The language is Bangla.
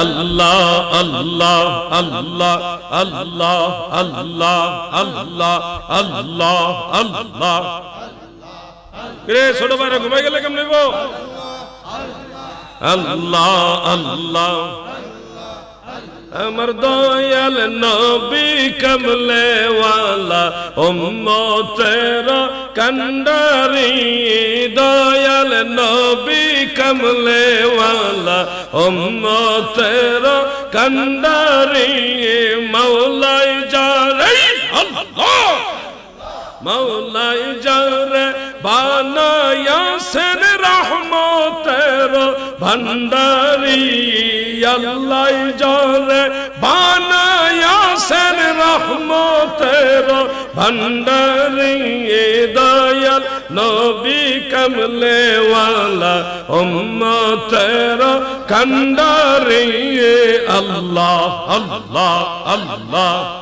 আল্লাহ আল্লাহ আল্লাহ আল্লাহ আল্লাহ আল্লাহ আল্লাহ আল্লাহ। রে, ছোট ভাইরা ঘুমাই গেলে কেমন নেব আল্লাহ আল্লাহ। আমার দয়াল নবী কমলে ওয়ালা উম্মতের কন্ডারি। দয়াল নবী কমলে ওয়ালা উম্মতের কন্ডারি। মৌলাই জারে আল্লাহ! মৌলাই জারে বানায়া সেন ভান্ডারি আল্লাহ জরে বানায়াসের রহমতের ভান্ডারি দয়াল নবী কমলেওয়ালা উম্মতের কান্ডারি আল্লাহ আল্লাহ আল্লাহ।